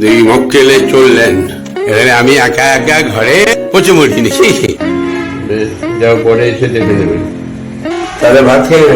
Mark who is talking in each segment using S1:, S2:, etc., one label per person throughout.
S1: দুই মক্কেলে চললেন। এখানে আমি একা একা ঘরে পচে মরিনি বেশ, যাও পরে এসে দেখে তাহলে ভাত খেয়ে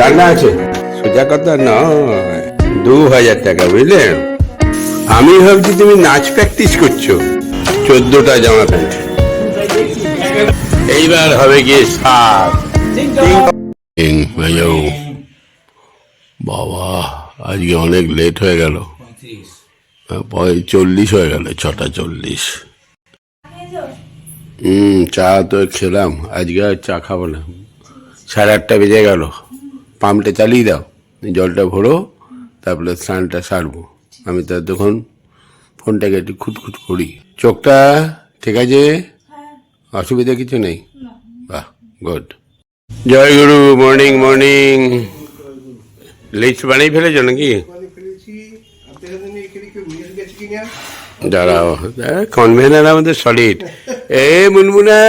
S1: রান্না আছে? সোজা কথা নয়। দু হাজার টাকা বুঝলে? আমি ভাবছি তুমি নাচ প্র্যাকটিস করছ। চোদ্দটা জামা প্যান্ট। এইবার হবে কি সাত। বাবা আজকে অনেক লেট হয়ে গেল। পয় চল্লিশ হয়ে গেল ছটা চল্লিশ। হুম চা তো খেলাম আজকে আর চা খাব না। সাড়ে আটটা বেজে গেল। পাম্পটা চালিয়ে দাও জলটা ভরো তারপরে স্নানটা সারবো। আমি তো তখন ফোনটাকে একটু খুটখুট করি। চোখটা ঠিক আছে? অসুবিধা কিছু নেই? বাহ গুড জয় গুরু মর্নিং মর্নিং লিস্ট বানিয়ে ফেলেছো নাকি? দাঁড়াও কনভেনার আমাদের সলিড এ মুনমুনা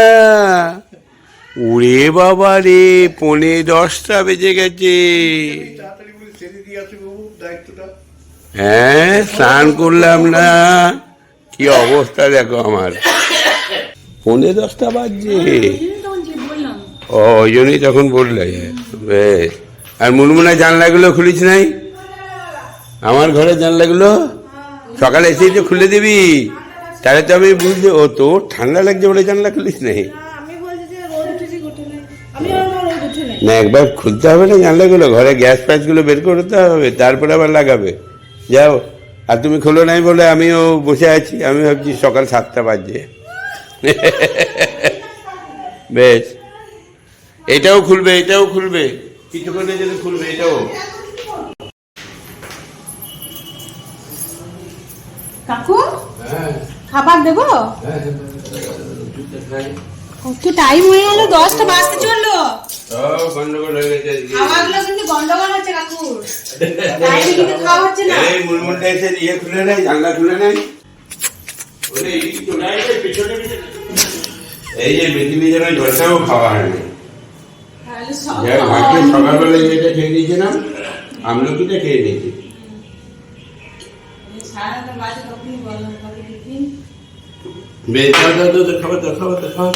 S1: উড়ে বাবা রে পনে দশটা বেজে গেছে। হ্যাঁ স্নান করলাম না। কি অবস্থা দেখো আমার। পনে দশটা বাজছে। ও ওই জন্যই তখন বললে। বেশ। আর মুনমুনা জানলাগুলো খুলিস নাই? আমার ঘরের জানলাগুলো? সকালে এসেই তো খুলে দিবি। তাহলে তো আমি বুঝতে ও তোর ঠান্ডা লাগছে বলে জানলা খুলিস নাই? না একবার খুলতে হবে না জানলাগুলো। ঘরে গ্যাস ফ্যাসগুলো বের করতে হবে তারপরে আবার লাগাবে। যাও আর তুমি খোলো নাই বলে আমিও বসে আছি। আমি ভাবছি সকাল সাতটা বাজছে। বেশ। এটাও খুলবে এটাও খুলবে। কিছুক্ষণের জন্য খুলবে এটাও।
S2: কাকু? খাবার দেবো? কত টাইম হয়ে গেল? দশটা বাজতে চলল।
S1: গন্ডগোল হয়ে গেছে।
S2: কিন্তু গন্ডগোল হচ্ছে কাকুর টাইমে কিন্তু খাওয়া হচ্ছে না।
S1: এই মুলমুলটা এসে ইয়ে খুলে নেয় জানলা খুলে নেয়। ওরে এই তো নাই রে, পেছনে পেছনে। এই যে বেশি বিছানা জলটাও খাওয়া হয়নি। যাই। সকালবেলা যেটা খেয়ে নিয়েছিলাম আমলকিটা খেয়ে নিয়েছি। বেশ খাবার খাবার দাও খাবার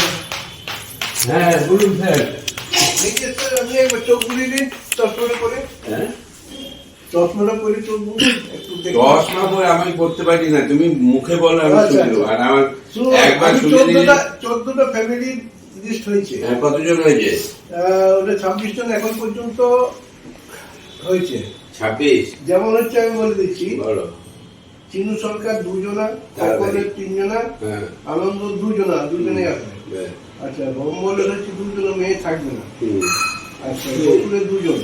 S1: হ্যাঁ বলুন স্যার
S3: আপনি একবার চোখ দিন চশমাটা করে
S1: হ্যাঁ?
S3: চশমাটা চোখ
S1: পরে আমি করতে পারি না তুমি মুখে বলো আমি
S3: আচ্ছা,
S1: শুনব
S3: আচ্ছা।
S1: আর আমার একবার শুনে
S3: চোদ্দটা ফ্যামিলি লিস্ট হয়েছে।
S1: হ্যাঁ, কতজন হয়েছে?
S3: ওটা ছাব্বিশ জন এখন পর্যন্ত হয়েছে।
S1: ছাব্বিশ?
S3: যেমন হচ্ছে আমি বলে দিচ্ছি
S1: বলো।
S3: চিনু সরকার দুজনা তারপরে তিনজনা
S1: হ্যাঁ।
S3: আনন্দ দুজনা দুজনে আছে আচ্ছা ভ্রমণের হচ্ছে দুজনে মেয়ে থাকবে না। আচ্ছা বকুলের দুজন।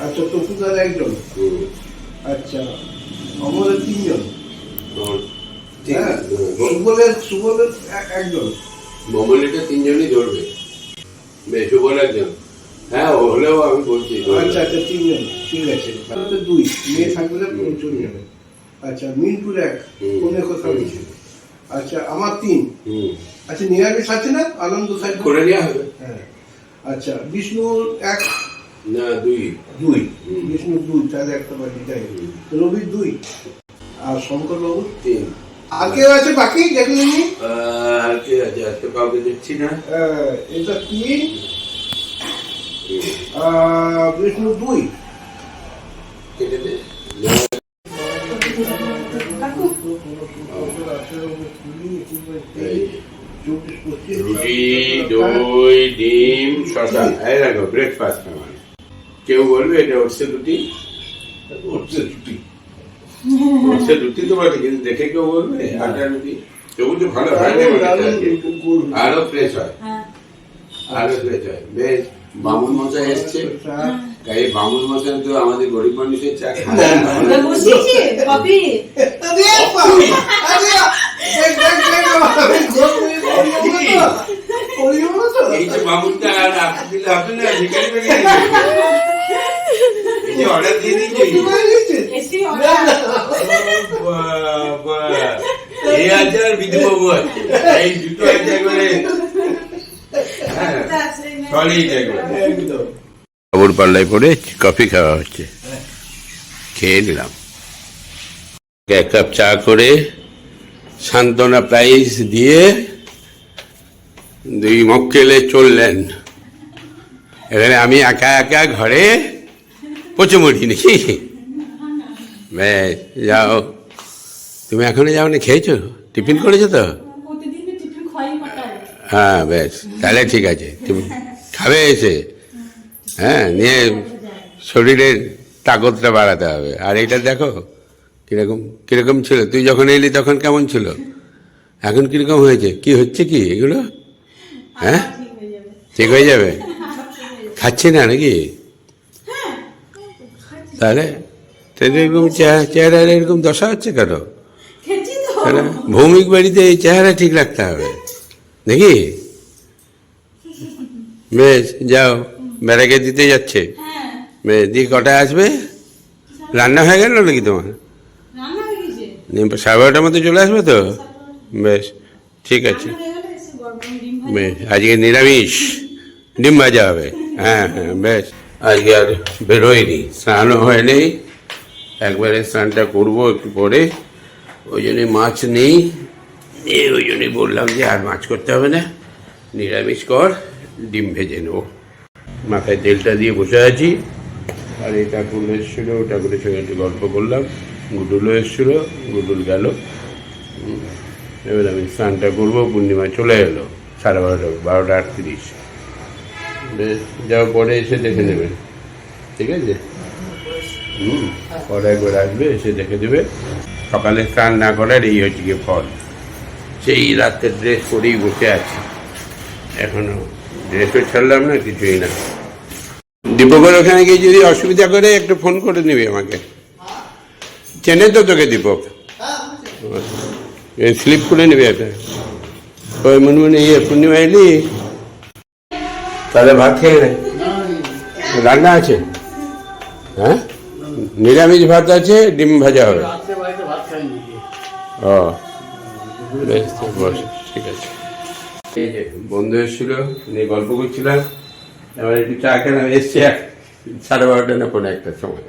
S3: আচ্ছা তপুদার একজন। আচ্ছা অমরের তিনজন। হ্যাঁ সুবলের সুবলের এক- একজন।
S1: মমলিটা তিনজনই ধরবে। বেশ শুভর একজন। হ্যাঁ হলেও আমি বলছি।
S3: আচ্ছা আচ্ছা তিনজন ঠিক আছে। তাহলে দুই। মেয়ে থাকবে না চলে যাবে আচ্ছা মিনপুর এক কোনে কথা বলছি। আচ্ছা আমার তিন। আচ্ছা নিরামিষ আছে না আনন্দ সাহেব
S1: করে নেওয়া হবে।
S3: হ্যাঁ। আচ্ছা বিষ্ণুর এক?
S1: না দুই।
S3: দুই। বিষ্ণু দুই তাহলে একটা বাড়ি যাই। রবি দুই। আর শঙ্কর বাবু
S1: তিন।
S3: আর কেউ আছে বাকি দেখলেন
S1: আর কে আছে আর তো কাউকে দেখছি না।
S3: এটা তিন বিষ্ণু দুই।
S1: কেটে দে। রুটি দই ডিম শশা এই রাখো ব্রেকফাস্ট আমার কেউ বলবে এটা ওটসের রুটি? ওটসের রুটি। ওটসের রুটি তো বটে কিন্তু দেখে কেউ বলবে আটা রুটি তবু তো ভালো হয় না মনে। আরও ফ্রেশ হয়
S2: হ্যাঁ
S1: আরও ফ্রেশ হয় বেশ বামুন মশাই এসছে এই বামুন মশাই তো আমাদের গরিব মানুষের চা খায় এই যে বামুনটা আর আপনি দিলে হবে না ভিখারি বেরিয়ে অর্ডার দিয়ে দিয়েছি এই আছে আর বিধুবাবু আছে এই দুটো আছে হ্যাঁ, খবর পাল্লায় পড়ে কফি খাওয়া হচ্ছে খেয়ে নিলাম এক কাপ চা করে সান্ত্বনা প্রাইজ দিয়ে দুই মক্কেলে চললেন এখানে আমি একা একা ঘরে পচমড়ি নাকি বেশ যাও। তুমি এখনও যাও না খেয়েছো? টিফিন করেছ তো? হ্যাঁ বেশ তাহলে ঠিক আছে। তুমি খাবে এসে। হ্যাঁ নিয়ে শরীরের তাকতটা বাড়াতে হবে। আর এটা দেখো কীরকম কীরকম ছিল। তুই যখন এলি তখন কেমন ছিল? এখন কীরকম হয়েছে? কি হচ্ছে কি এগুলো? হ্যাঁ?
S2: ঠিক হয়ে যাবে।
S1: ঠিক হয়ে যাবে। খাচ্ছি না নাকি? তাহলে এরকম চেহারা চেহারার এরকম দশা হচ্ছে কেন? ভৌমিক বাড়িতে এই চেহারা ঠিক রাখতে হবে। নাকি? বেশ, যাও বেড়াকে দিতে যাচ্ছে। বেশ, দিয়ে কটায় আসবে? রান্না হয়ে গেল নাকি তোমার? সাড়ে বারোটার মধ্যে চলে আসবে তো? বেশ, ঠিক আছে। বেশ, আজকে নিরামিষ। ডিম ভাজা হবে। হ্যাঁ হ্যাঁ বেশ। আজকে আর বেরোয়নি। স্নানও হয়নি। একবারে স্নানটা করব একটু পরে। ওই জন্যে মাছ নেই। ওই জন্যই বললাম যে আর মাছ করতে হবে না। নিরামিষ কর, ডিম ভেজে নেব। মাথায় তেলটা দিয়ে বসে আছি। আর এই ঠাকুর এসেছিল ঠাকুরের সঙ্গে একটু গল্প করলাম। গুডুলও এসেছিল, গুডুল গেল। এবার আমি স্নানটা করব, পূর্ণিমা চলে এলো, সাড়ে বারোটা বারোটা আটত্রিশ। যাও পরে এসে দেখে নেবে। ঠিক আছে? হুম, পরে একবার আসবে, এসে দেখে দেবে। সকালে স্নান না করার এই হচ্ছে গিয়ে ফল। সেই রাত্রে ড্রেস পরেই বসে আছি। এখনও ড্রেসও ছাড়লাম না, কিছুই না। দীপকের ওখানে গিয়ে যদি অসুবিধা করে, একটু ফোন করে নিবি আমাকে। চেনে তো তোকে দীপক। স্লিপ করে নিবি একটা। ওই মনে মনে ইয়ে পূর্ণিমা এলি? তাহলে ভাত খেয়ে নে। রান্না আছে? হ্যাঁ? নিরামিষ ভাত আছে, ডিম ভাজা হবে। ও, বেশ, বস, ঠিক আছে। বন্ধু এসেছিল, নিয়ে গল্প করছিলাম। এবার একটু চা খেলাম এসছে সাড়ে বারোটা না পনেরো একটার সময়।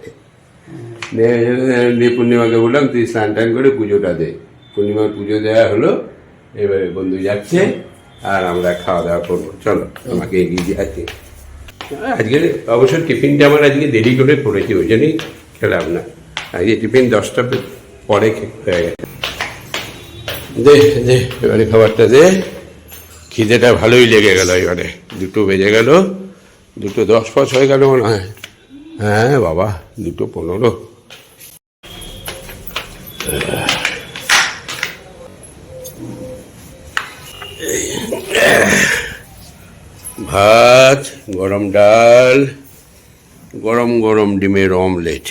S1: দিয়ে পূর্ণিমাকে বললাম, তুই স্নান টান করে পুজোটা দে। পূর্ণিমার পুজো দেওয়া হলো, এবারে বন্ধু যাচ্ছে। আর আমরা খাওয়া দাওয়া করব। চলো আমাকে এগিয়ে দিয়ে আছে আজকে অবশ্য টিফিনটা আমার আজকে দেরি করে করেছি, ওই জন্যই খেলাম না। আজকে টিফিন দশটা পরে হয়ে গেছে। দে দে, এবারে খাবারটা দে। খিদেটা ভালোই লেগে গেল এবারে। দুটো বেজে গেল। দুটো দশ পাঁচ হয়ে গেল মনে হয়। হ্যাঁ বাবা, দুটো পনেরো। ভাত, গরম ডাল, গরম গরম ডিমের অমলেট,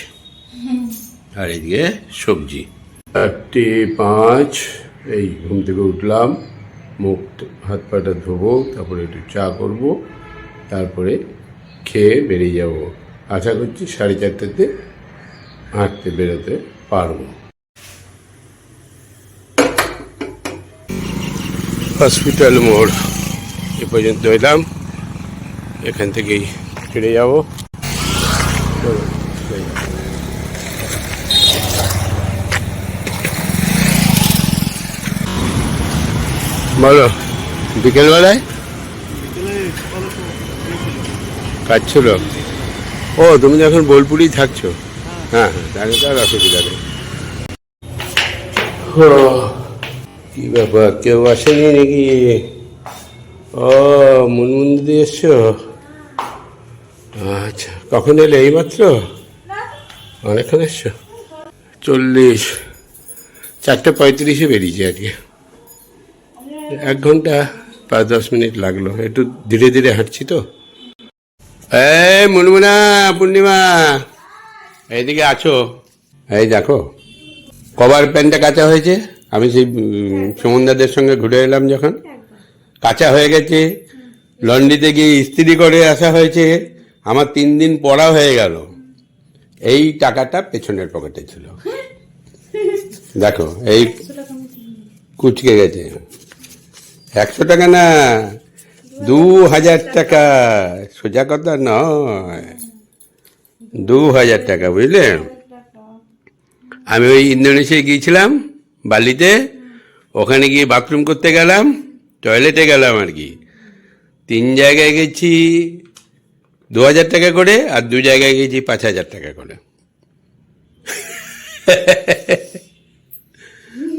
S1: আর এদিকে সবজি। চারটে পাঁচ, এই ঘুম থেকে উঠলাম, মুখ হাত পাটা ধোবো, তারপরে একটু চা করব, তারপরে খেয়ে বেরিয়ে যাব। আশা করছি সাড়ে চারটেতে হাঁটতে বেরোতে পারব। হসপিটাল মোড়। এ পর্যন্ত এলাম। এখান থেকেই ফিরে যাব। বলো, বিকেলবেলায়? কাজ ছিল? ও, তুমি তো এখন বোলপুরেই থাকছো? হ্যাঁ হ্যাঁ তাহলে তো আর অসুবিধা নেই। কি ব্যাপার, কেউ আসেনি নাকি? ও এসছো আচ্ছা কখন এলে এইমাত্র? অনেকক্ষণ এসছো চল্লিশ। চারটে পঁয়ত্রিশে বেরিয়েছে আজকে। এক ঘণ্টা পাঁচ দশ মিনিট লাগল। একটু ধীরে ধীরে হাঁটছি তো। এই মুনমুনা, পূর্ণিমা। এইদিকে আছো? এই দেখো, কভার প্যান্টটা কাঁচা হয়েছে। আমি সেই সুমনদাদের সঙ্গে ঘুরে এলাম যখন। কাঁচা হয়ে গেছে। লন্ড্রিতে গিয়ে ইস্ত্রি করে আসা হয়েছে। আমার তিন দিন পড়া হয়ে গেল। এই টাকাটা পেছনের পকেটে ছিল। দেখো, এই কুচকে গেছে। একশো টাকা না, দু হাজার টাকা। সোজা কথা নয়। দু হাজার টাকা, বুঝলে? আমি ওই ইন্দোনেশিয়ায় গিয়েছিলাম, বালিতে। ওখানে গিয়ে বাথরুম করতে গেলাম। টয়লেটে গেলাম আর কি। তিন জায়গায় গেছি দু হাজার টাকা করে আর দু জায়গায় গেছি পাঁচ হাজার টাকা করে।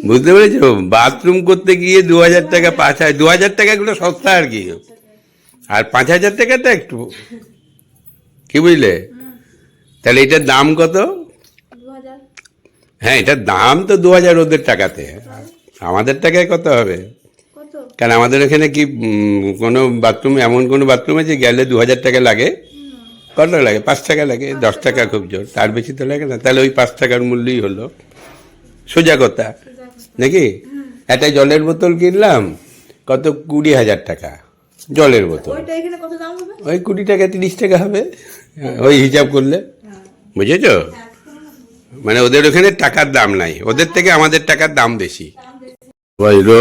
S1: বুঝতে পেরেছ? বাথরুম করতে গিয়ে দু হাজার টাকা পাঁচ হাজার দু হাজার টাকাগুলো সস্তা আর কি। আর পাঁচ হাজার টাকাটা একটু কি বুঝলে? তাহলে এটার দাম কত? হ্যাঁ এটার দাম তো দু হাজার ওদের টাকাতে। আমাদের টাকায় কত হবে? কারণ আমাদের এখানে কি কোনো বাথরুম এমন কোনো বাথরুম আছে গেলে দু হাজার টাকা লাগে? কত লাগে? পাঁচ টাকা লাগে দশ টাকা খুব জোর তার বেশি তো লাগে না। তাহলে ওই পাঁচ টাকার মূল্যই হলো। সোজা কথা। নাকি? একটা জলের বোতল কিনলাম কত? কুড়ি হাজার টাকা জলের বোতল।
S2: ওইটা এখানে কত দাম হবে?
S1: ওই কুড়ি টাকা তিরিশ টাকা হবে। ওই হিসাব করলে। বুঝেছ? মানে ওদের ওখানে টাকার দাম নাই। ওদের থেকে আমাদের টাকার দাম বেশি। বাইরো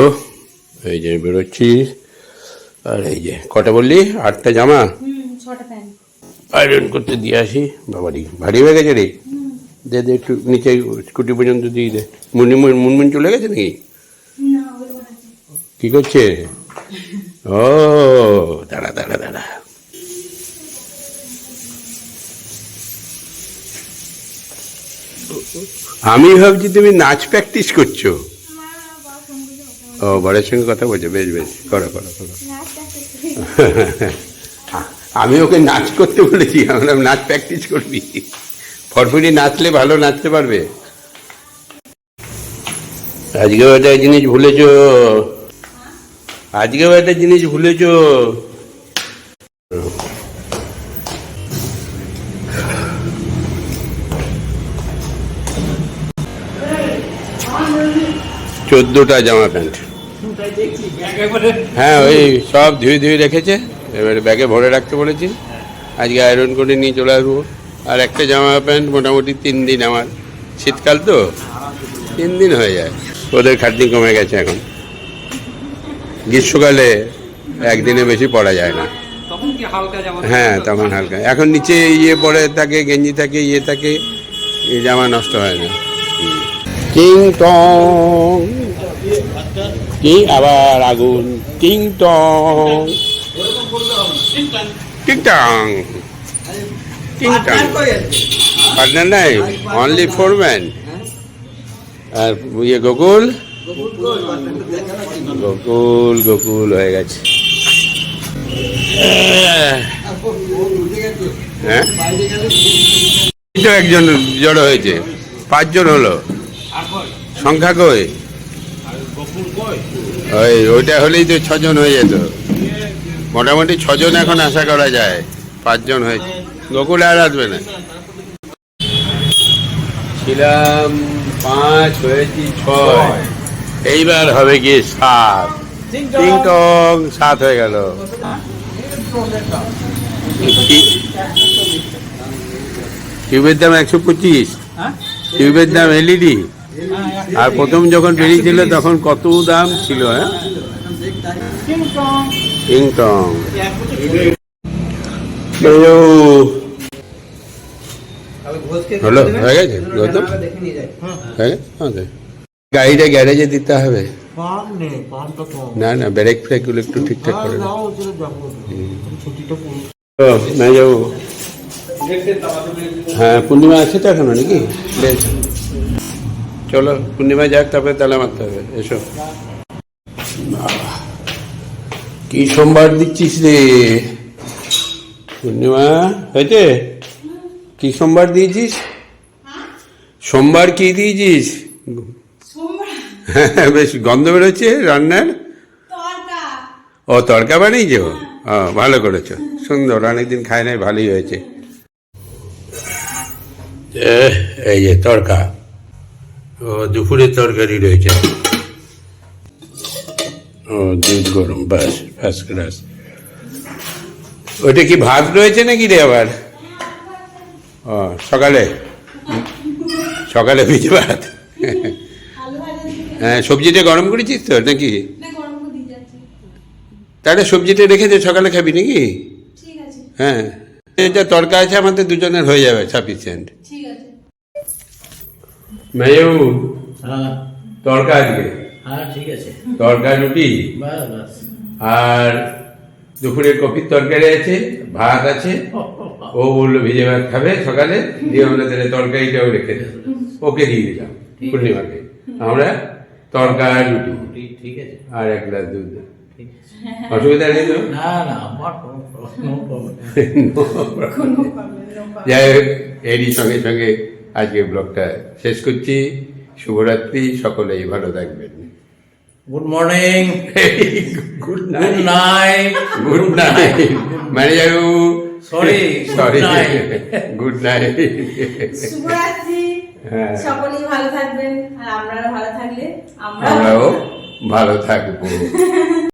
S1: এই যে বেরোচ্ছি। আর এই যে কটা বললি? আটটা জামা? আয়রন করতে দিয়ে আসি। বাবারি ভারী হয়ে গেছে রে। দে দে একটু নিচে স্কুটি পর্যন্ত দিয়ে দে। মুনমুন মুনমুন চলে গেছে নাকি? কি করছে? ও দাঁড়া দাঁড়া দাঁড়া। আমি ভাবছি তুমি নাচ প্র্যাকটিস করছ। ও বড়ের সঙ্গে কথা বলছে, বেশ বেশ, করো করো করো। আমি ওকে নাচ করতে বলেছি আমরা নাচ প্র্যাকটিস করবি। ফরফরি নাচলে ভালো নাচতে পারবে। আজকেও একটা জিনিস ভুলেছো। আজকেও একটা জিনিস ভুলেছো। চোদ্দটা জামা প্যান্ট। হ্যাঁ ওই সব ধুয়ে ধুয়ে রেখেছে। এবারে ব্যাগে ভরে রাখতে বলেছি। আজকে আয়রন করে নিয়ে চলে আসব। আর একটা জামা প্যান্ট মোটামুটি তিন দিন আমার। শীতকাল তো? তিন দিন হয়ে যায়। ওদের খাটনি কমে গেছে এখন। গ্রীষ্মকালে একদিনে বেশি পড়া যায় না। হ্যাঁ তখন হালকা। এখন নিচে ইয়ে পরে থাকে গেঞ্জি থাকে ইয়ে থাকে এই জামা নষ্ট হয় না। কিং টং কি আবার আগুন? কিং টং কিং টং কিং টং পার্টনার নাই অনলি ফোর ম্যান আর ইয়ে গোকুল গোকুল গোকুল হয়ে গেছে। হ্যাঁ? একজন জড়ো হয়েছে। পাঁচজন হলো। সংখ্যা কই? ওই ওইটা হলেই তো ছজন হয়ে যেত। মোটামুটি ছজন এখন আশা করা যায় পাঁচজন হয়েছে। গোকুল আর আসবে না। ছিলাম পাঁচ হয়েছি ছয়। এইবার হবে কি সাত। টিং টং সাত হয়ে গেল। টিউবের দাম একশো পঁচিশ। টিউবের দাম এলইডি। আর প্রথম যখন বেরিয়েছিল তখন কত দাম ছিল হ্যাঁ? বেরো। হলো হয়ে গেছে? গৌতম? হয়ে গাড়িটা গ্যারেজে দিতে হবে। না না, ব্রেক ফ্রেকগুলো একটু ঠিকঠাক করে না হ্যাঁ পূর্ণিমা আছে তো এখনও নাকি? বেশ। চলো পূর্ণিমা যাক তারপরে তালা মারতে হবে। এসো। কি সোমবার দিচ্ছিস রে? পূর্ণিমা হয়েছে? কি সোমবার দিয়েছিস? সোমবার কি দিয়েছিস? হ্যাঁ বেশ গন্ধ বেরোচ্ছে রান্নার? ও তড়কা বানিয়েছো? ও ভালো করেছ। সুন্দর অনেকদিন খাই নাই ভালোই হয়েছে। এই যে তড়কা। ও দুপুরের তরকারি রয়েছে। ও দুধ গরম বাস ফার্স্ট ক্লাস ওইটা কি ভাত রয়েছে নাকি রে আবার? ও সকালে? সকালে ভিজে ভাত? হ্যাঁ সবজিটা গরম করেছিস তো নাকি? তাহলে সবজিটা রেখে দে সকালে খাবি নাকি? হ্যাঁ এটা তরকা আছে আমাদের দুজনের হয়ে যাবে সাফিসিয়েন্ট মেয়েবাবু
S4: হ্যাঁ।
S1: তরকা আজকে
S4: হ্যাঁ ঠিক আছে।
S1: তরকা রুটি। আর দুপুরে কপির তরকারি আছে ভাত আছে। ও বলল ভিজে ভাত খাবে সকালে দিয়ে আমরা তাহলে তরকারিটাও রেখে দেবো। ওকে দিয়ে দিলাম পূর্ণিমাকে। আমরা তরকা আর রুটি
S4: ঠিক আছে।
S1: আর এক গ্লাস দুধ
S4: ঠিক
S1: অসুবিধা নেই তো?
S4: না না.
S1: যাই হোক এরই সঙ্গে সঙ্গে আজকে ব্লগটা শেষ করছি। শুভরাত্রি সকলেই ভালো থাকবেন।
S4: Good morning
S1: good
S4: good
S1: night good night manager
S4: good
S1: sorry good night
S2: শুভরাত্রি।
S1: হ্যাঁ।
S2: সকলেই ভালো থাকবেন। আর আপনারা ভালো থাকলে
S1: আমরাও ভালো থাকব।